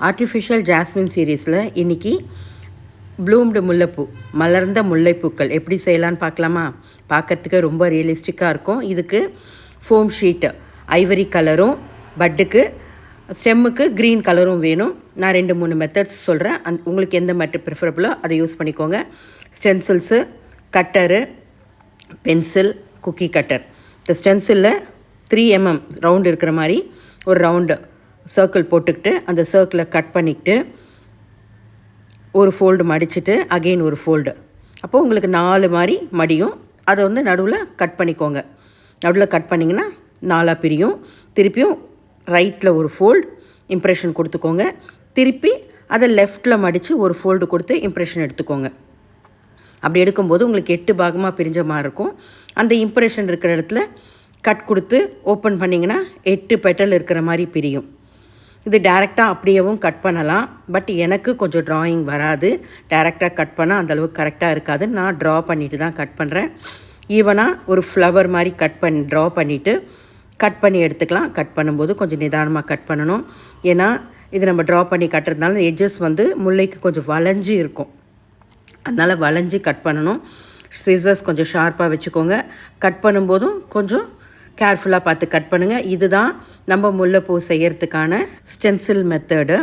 Artificial jasmine சீரீஸில் இன்றைக்கி bloomed முல்லைப்பூ மலர்ந்த முல்லைப்பூக்கள். எப்படி செய்யலான்னு பார்க்கலாமா? பார்க்கறதுக்கு ரொம்ப ரியலிஸ்டிக்காக இருக்கும். இதுக்கு ஃபோம் ஷீட்டு ஐவரி கலரும் பட்டுக்கு ஸ்டெம்முக்கு க்ரீன் கலரும் வேணும். நான் ரெண்டு மூணு மெத்தட்ஸ் சொல்கிறேன் அந் உங்களுக்கு எந்த மெத்தட் ப்ரிஃபரபுளோ அதை யூஸ் பண்ணிக்கோங்க. Stencils cutter pencil cookie cutter இந்த ஸ்டென்சிலில் த்ரீ எம்எம் ரவுண்டு இருக்கிற மாதிரி ஒரு ரவுண்டு சர்க்கிள் போட்டுக்கிட்டு அந்த சர்க்கிளை கட் பண்ணிக்கிட்டு ஒரு ஃபோல்டு மடிச்சுட்டு அகெயின் ஒரு ஃபோல்டு அப்போது உங்களுக்கு நாலு மாதிரி மடியும். அதை வந்து நடுவில் கட் பண்ணிக்கோங்க. நடுவில் கட் பண்ணிங்கன்னா நாலாக பிரியும். திருப்பியும் ரைட்டில் ஒரு ஃபோல்டு இம்ப்ரெஷன் கொடுத்துக்கோங்க. திருப்பி அதை லெஃப்ட்டில் மடித்து ஒரு ஃபோல்டு கொடுத்து இம்ப்ரெஷன் எடுத்துக்கோங்க. அப்படி எடுக்கும்போது உங்களுக்கு எட்டு பாகமாக பிரிஞ்ச மாதிரி இருக்கும். அந்த இம்ப்ரெஷன் இருக்கிற இடத்துல கட் கொடுத்து ஓப்பன் பண்ணிங்கன்னா எட்டு பெட்டல் இருக்கிற மாதிரி பிரியும். இது டேரெக்டாக அப்படியேவும் கட் பண்ணலாம். பட் எனக்கு கொஞ்சம் ட்ராயிங் வராது. டேரெக்டாக கட் பண்ணால் அந்தளவுக்கு கரெக்டாக இருக்காது. நான் ட்ரா பண்ணிவிட்டு தான் கட் பண்ணுறேன் ஈவனாக ஒரு ஃப்ளவர் மாதிரி கட் பண்ணி ட்ரா பண்ணிவிட்டு கட் பண்ணி எடுத்துக்கலாம். கட் பண்ணும்போது கொஞ்சம் நிதானமாக கட் பண்ணணும். ஏன்னா இது நம்ம ட்ரா பண்ணி கட்டுறதுனால எட்ஜஸ் வந்து முல்லைக்கு கொஞ்சம் வளைஞ்சு இருக்கும். அதனால் வளைஞ்சி கட் பண்ணணும். சிசர்ஸ் கொஞ்சம் ஷார்ப்பாக வச்சுக்கோங்க. கட் பண்ணும்போதும் கொஞ்சம் கேர்ஃபுல்லாக பார்த்து கட் பண்ணுங்கள் இதுதான் நம்ம முல்லைப்பூ செய்கிறதுக்கான ஸ்டென்சில் மெத்தடு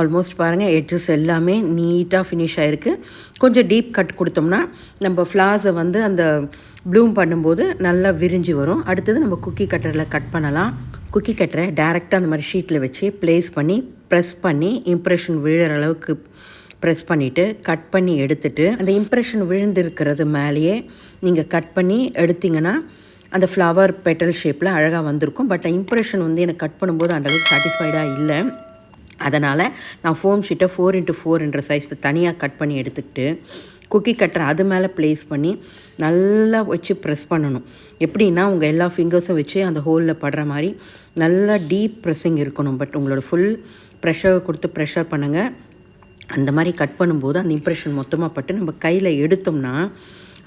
ஆல்மோஸ்ட் பாருங்கள் எட்ஜஸ் எல்லாமே நீட்டாக ஃபினிஷ் ஆகிருக்கு கொஞ்சம் டீப் கட் கொடுத்தோம்னா நம்ம ஃப்ளார்ஸை வந்து அந்த ப்ளூம் பண்ணும்போது நல்லா விரிஞ்சு வரும். அடுத்தது நம்ம குக்கி கட்டரில் கட் பண்ணலாம். குக்கி கட்டரை டேரெக்டாக அந்த மாதிரி ஷீட்டில் வச்சு ப்ளேஸ் பண்ணி ப்ரெஸ் பண்ணி இம்ப்ரெஷன் விழுற அளவுக்கு ப்ரெஸ் பண்ணிவிட்டு கட் பண்ணி எடுத்துட்டு அந்த இம்ப்ரெஷன் விழுந்திருக்கிறது மேலேயே நீங்கள் கட் பண்ணி எடுத்திங்கன்னா அந்த ஃப்ளவர் பெட்டல் ஷேப்பில் அழகாக வந்திருக்கும். பட் இம்ப்ரெஷன் வந்து எனக்கு கட் பண்ணும்போது அந்தளவுக்கு சாட்டிஸ்ஃபைடாக இல்லை. அதனால் நான் ஃபோம் ஷீட்டை ஃபோர் இன்ட்டு ஃபோர் என்ற சைஸில் தனியாக கட் பண்ணி எடுத்துக்கிட்டு குக்கி கட்டர் அது மேலே ப்ளேஸ் பண்ணி நல்லா வச்சு ப்ரெஸ் பண்ணணும். எப்படின்னா உங்கள் எல்லா ஃபிங்கர்ஸும் வச்சு அந்த ஹோலில் படுற மாதிரி நல்லா டீப் ப்ரெஸ்ஸிங் இருக்கணும். பட் உங்களோட ஃபுல் ப்ரெஷர் கொடுத்து ப்ரெஷர் பண்ணுங்கள் அந்த மாதிரி கட் பண்ணும்போது அந்த இம்ப்ரெஷன் மொத்தமாக பட்டு நம்ம கையில் எடுத்தோம்னா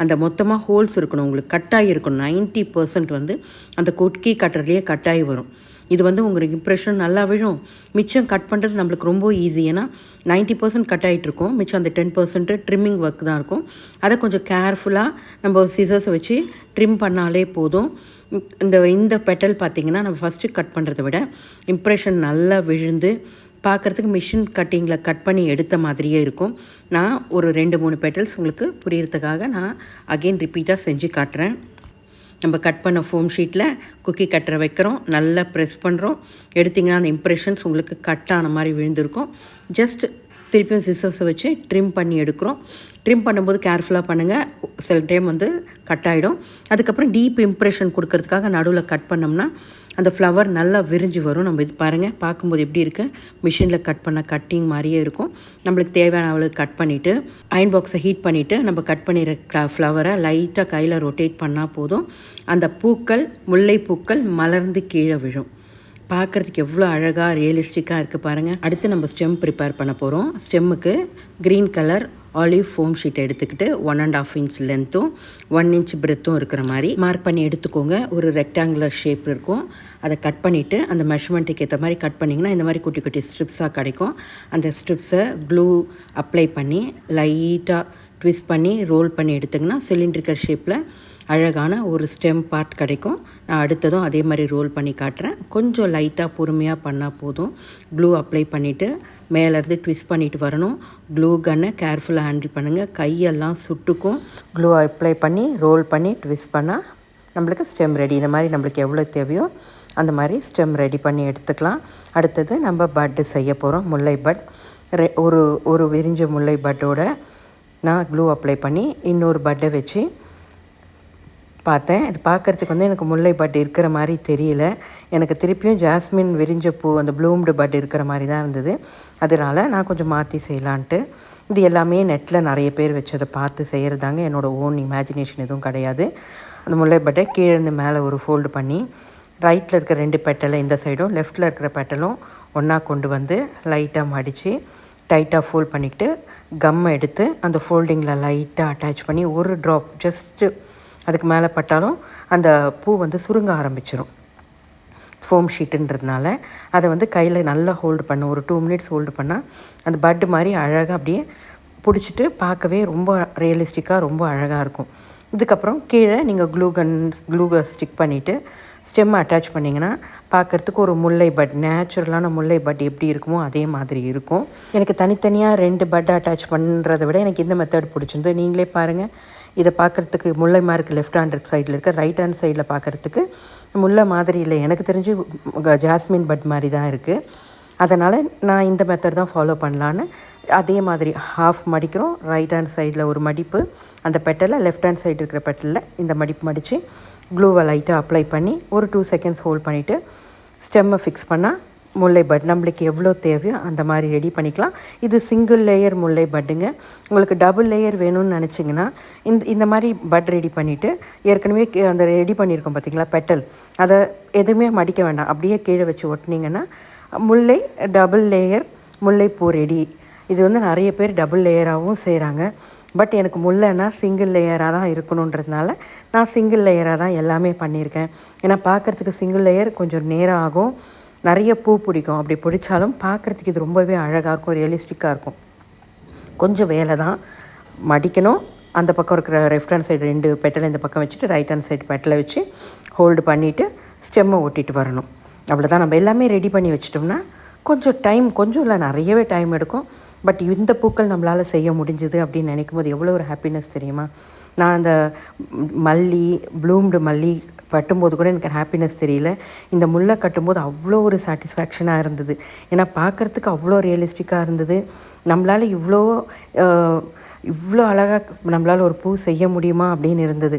அந்த மொத்தமாக ஹோல்ஸ் இருக்கணும். உங்களுக்கு கட்டாகி இருக்கணும். நைன்ட்டி பர்சன்ட் வந்து அந்த கொட்கி கட்டுறதுலேயே கட்டாகி வரும். இது வந்து உங்களுக்கு இம்ப்ரெஷன் நல்லா விழும். மிச்சம் கட் பண்ணுறது நம்மளுக்கு ரொம்ப ஈஸி ஏன்னா நைன்ட்டி பர்சன்ட் கட் ஆகிட்டு இருக்கும். மிச்சம் அந்த டென் பர்சன்ட்டு ட்ரிம்மிங் ஒர்க் தான் இருக்கும். அதை கொஞ்சம் கேர்ஃபுல்லாக நம்ம சிசர்ஸை வச்சு ட்ரிம் பண்ணாலே போதும். இந்த இந்த பெட்டல் பார்த்திங்கன்னா நம்ம ஃபஸ்ட்டு கட் பண்ணுறத விட இம்ப்ரெஷன் நல்லா விழுந்து பார்க்குறதுக்கு மிஷின் கட்டிங்கில் கட் பண்ணி எடுத்த மாதிரியே இருக்கும். நான் ஒரு ரெண்டு மூணு பெட்டல்ஸ் உங்களுக்கு புரியறதுக்காக நான் அகெயின் ரிப்பீட்டாக செஞ்சு காட்டுறேன். நம்ம கட் பண்ண ஃபோம் ஷீட்டில் குக்கி கட்டரை வைக்கிறோம். நல்லா ப்ரெஸ் பண்ணுறோம் எடுத்திங்கன்னா அந்த இம்ப்ரெஷன்ஸ் உங்களுக்கு கட் ஆன மாதிரி விழுந்திருக்கும். ஜஸ்ட் திருப்பியும் சிசர்ஸை வச்சு ட்ரிம் பண்ணி எடுக்கிறோம். ட்ரிம் பண்ணும்போது கேர்ஃபுல்லாக பண்ணுங்கள் சில டைம் வந்து கட் ஆகிடும் அதுக்கப்புறம் டீப் இம்ப்ரெஷன் கொடுக்கறதுக்காக நடுவில் கட் பண்ணோம்னா அந்த ஃப்ளவர் நல்லா விரிஞ்சு வரும். நம்ம இது பாருங்கள் பார்க்கும்போது எப்படி இருக்குது மிஷினில் கட் பண்ண கட்டிங் மாதிரியே இருக்கும். நம்மளுக்கு தேவையான அளவுக்கு கட் பண்ணிவிட்டு அயன் பாக்ஸை ஹீட் பண்ணிவிட்டு நம்ம கட் பண்ணிடுற ஃப்ளவரை லைட்டாக கையில் ரொட்டேட் பண்ணால் போதும். அந்த பூக்கள் முல்லை பூக்கள் மலர்ந்து கீழே விழும். பார்க்குறதுக்கு எவ்வளோ அழகாக ரியலிஸ்டிக்காக இருக்குது பாருங்கள் அடுத்து நம்ம ஸ்டெம் ப்ரிப்பேர் பண்ண போகிறோம் ஸ்டெம்முக்கு green colour olive foam sheet எடுத்துக்கிட்டு ஒன் அண்ட் ஆஃப் இன்ச் லென்த்தும் ஒன் இன்ச் பிரெத்தும் இருக்கிற மாதிரி மார்க் பண்ணி எடுத்துக்கோங்க. ஒரு ரெக்டாங்குலர் ஷேப் இருக்கும். அதை கட் பண்ணிவிட்டு அந்த மெஷர்மெண்ட்டுக்கு ஏற்ற மாதிரி கட் பண்ணிங்கன்னா இந்த மாதிரி குட்டி குட்டி ஸ்ட்ரிப்ஸாக கிடைக்கும். அந்த ஸ்ட்ரிப்ஸை க்ளூ அப்ளை பண்ணி லைட்டாக ட்விஸ்ட் பண்ணி ரோல் பண்ணி எடுத்திங்கன்னா சிலிண்ட்ரிக்கல் ஷேப்பில் அழகான ஒரு ஸ்டெம் பார்ட் கிடைக்கும். நான் அடுத்ததும் அதே மாதிரி ரோல் பண்ணி காட்டுறேன். கொஞ்சம் லைட்டாக பொறுமையாக பண்ணால் போதும். க்ளூ அப்ளை பண்ணிவிட்டு மேலேருந்து ட்விஸ்ட் பண்ணிட்டு வரணும். க்ளூ கன்னை கேர்ஃபுல்லாக ஹேண்டில் பண்ணுங்கள் கையெல்லாம் சுட்டுக்கும். க்ளூ அப்ளை பண்ணி ரோல் பண்ணி ட்விஸ்ட் பண்ணால் நம்மளுக்கு ஸ்டெம் ரெடி இந்த மாதிரி நம்மளுக்கு எவ்வளோ தேவையோ அந்த மாதிரி ஸ்டெம் ரெடி பண்ணி எடுத்துக்கலாம். அடுத்தது நம்ம பட்டு செய்ய போகிறோம் முல்லை பட் ரெ ஒரு ஒரு விரிஞ்ச முல்லை பட்டோட நான் க்ளூ அப்ளை பண்ணி இன்னொரு பட்டை வச்சு பார்த்தேன். இது பார்க்குறதுக்கு வந்து எனக்கு முல்லை பட் இருக்கிற மாதிரி தெரியல. எனக்கு திருப்பியும் ஜாஸ்மின் விரிஞ்ச பூ அந்த ப்ளூம்டு பட் இருக்கிற மாதிரி தான் இருந்தது. அதனால் நான் கொஞ்சம் மாற்றி செய்யலான்ட்டு. இது எல்லாமே நெட்டில் நிறைய பேர் வச்சதை பார்த்து செய்கிறதாங்க என்னோடய ஓன் இமேஜினேஷன் எதுவும் கிடையாது. அந்த முல்லை பட்டை கீழேருந்து மேலே ஒரு ஃபோல்டு பண்ணி ரைட்டில் இருக்கிற ரெண்டு பெட்டலை இந்த சைடும் லெஃப்ட்டில் இருக்கிற பெட்டலும் ஒன்றா கொண்டு வந்து லைட்டாக மடித்து டைட்டாக ஃபோல்ட் பண்ணிக்கிட்டு கம் எடுத்து அந்த ஃபோல்டிங்கில் லைட்டாக அட்டாச் பண்ணி ஒரு ட்ராப் ஜஸ்ட்டு அதுக்கு மேலே பட்டாலும் அந்த பூ வந்து சுருங்க ஆரம்பிச்சிடும் ஃபோம் ஷீட்டுன்றதுனால அதை வந்து கையில் நல்லா ஹோல்டு பண்ண ஒரு டூ மினிட்ஸ் ஹோல்டு பண்ணால் அந்த பட்டு மாதிரி அழகாக அப்படியே பிடிச்சிட்டு பார்க்கவே ரொம்ப ரியலிஸ்டிக்காக ரொம்ப அழகாக இருக்கும். இதுக்கப்புறம் கீழே நீங்கள் க்ளூ கன் க்ளூகை ஸ்டிக் பண்ணிவிட்டு ஸ்டெம்மை அட்டாச் பண்ணிங்கன்னா பார்க்குறதுக்கு ஒரு முல்லை பட் நேச்சுரலான முல்லை பட் எப்படி இருக்குமோ அதே மாதிரி இருக்கும். எனக்கு தனித்தனியாக ரெண்டு பட் அட்டாச் பண்ணுறதை விட எனக்கு இந்த மெத்தட் பிடிச்சிருந்து நீங்களே பாருங்கள் இதை பார்க்குறதுக்கு முல்லை மார்க் லெஃப்ட் ஹேண்ட் சைடில் இருக்க. ரைட் ஹேண்ட் சைடில் பார்க்குறதுக்கு முல்லை மாதிரி இல்லை. எனக்கு தெரிஞ்சு ஜாஸ்மின் பட் மாதிரி தான் இருக்குது அதனால் நான் இந்த மெத்தட் தான் ஃபாலோ பண்ணலான்னு அதே மாதிரி ஹாஃப் மடிக்கிறோம். ரைட் ஹேண்ட் சைடில் ஒரு மடிப்பு. அந்த பெட்டலில் லெஃப்ட் ஹேண்ட் சைடு இருக்கிற பெட்டலில் இந்த மடிப்பு மடித்து க்ளூவை லைட்டாக அப்ளை பண்ணி ஒரு டூ செகண்ட்ஸ் ஹோல்ட் பண்ணிவிட்டு ஸ்டெம்மை ஃபிக்ஸ் பண்ணால் முல்லை பட் நம்மளுக்கு எவ்வளோ தேவையோ அந்த மாதிரி ரெடி பண்ணிக்கலாம். இது சிங்கிள் லேயர் முல்லை பட்டுங்க உங்களுக்கு டபுள் லேயர் வேணும்னு நினச்சிங்கன்னா இந்த இந்த மாதிரி பட் ரெடி பண்ணிவிட்டு ஏற்கனவே அந்த ரெடி பண்ணியிருக்கோம் பார்த்தீங்களா பெட்டல். அதை எதுவுமே மடிக்க வேண்டாம். அப்படியே கீழே வச்சு ஒட்டினீங்கன்னா முல்லை டபுள் லேயர் முல்லைப்பூ ரெடி இது வந்து நிறைய பேர் டபுள் லேயராகவும் செய்கிறாங்க பட் எனக்கு முல்லைன்னா சிங்கிள் லேயராக தான் இருக்கணுன்றதுனால நான் சிங்கிள் லேயராக தான் எல்லாமே பண்ணியிருக்கேன். ஏன்னா பார்க்குறதுக்கு சிங்கிள் லேயர் கொஞ்சம் நேரம் ஆகும். நிறைய பூ பிடிக்கும். அப்படி பிடிச்சாலும் பார்க்குறதுக்கு இது ரொம்பவே அழகாக இருக்கும் ரியலிஸ்டிக்காக இருக்கும். கொஞ்சம் வேலை தான் மடிக்கணும். அந்த பக்கம் இருக்கிற லெஃப்ட் ஹேண்ட் சைடு ரெண்டு பெட்டலை இந்த பக்கம் வச்சுட்டு ரைட் ஹேண்ட் சைடு பெட்டலை வச்சு ஹோல்டு பண்ணிவிட்டு ஸ்டெம்மை ஒட்டிட்டு வரணும். அவ்வளோதான் நம்ம எல்லாமே ரெடி பண்ணி வச்சிட்டோம்னா கொஞ்சம் டைம் கொஞ்சம் இல்லை நிறையவே டைம் எடுக்கும். பட் இந்த பூக்கள் நம்மளால் செய்ய முடிஞ்சுது அப்படின்னு நினைக்கும் போது எவ்வளோ ஒரு ஹாப்பினஸ் தெரியுமா? நான் அந்த மல்லி ப்ளூம்டு மல்லி கட்டும்போது கூட எனக்கு ஹாப்பினஸ் தெரியல. இந்த முல்லை கட்டும்போது அவ்வளோ ஒரு சாட்டிஸ்ஃபேக்ஷனாக இருந்தது. ஏன்னா பார்க்குறதுக்கு அவ்வளோ ரியலிஸ்டிக்காக இருந்தது. நம்மளால் இவ்வளோ இவ்வளோ அழகாக நம்மளால் ஒரு பூ செய்ய முடியுமா அப்படின்னு இருந்தது.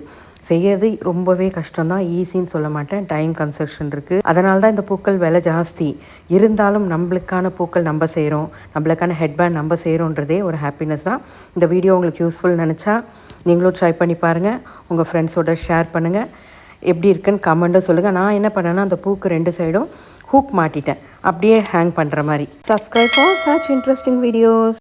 செய்யறது ரொம்பவே கஷ்டம்தான். ஈஸின்னு சொல்ல மாட்டேன். டைம் கன்சப்ஷன் இருக்குது அதனால தான் இந்த பூக்கள் விலை ஜாஸ்தி. இருந்தாலும் நம்மளுக்கான பூக்கள் நம்ம செய்கிறோம் நம்மளுக்கான ஹெட்பேண்ட் நம்ம செய்கிறோன்றதே ஒரு ஹாப்பினஸ் தான். இந்த வீடியோ உங்களுக்கு யூஸ்ஃபுல் நினச்சா நீங்களும் ட்ரை பண்ணி பாருங்கள் உங்கள் ஃப்ரெண்ட்ஸோட ஷேர் பண்ணுங்கள் எப்படி இருக்குன்னு கமெண்ட்டும் சொல்லுங்கள் நான் என்ன பண்ணேன்னா அந்த பூக்கு ரெண்டு சைடும் ஹூக் மாட்டிட்டேன். அப்படியே ஹேங் பண்ணுற மாதிரி. Subscribe for such interesting videos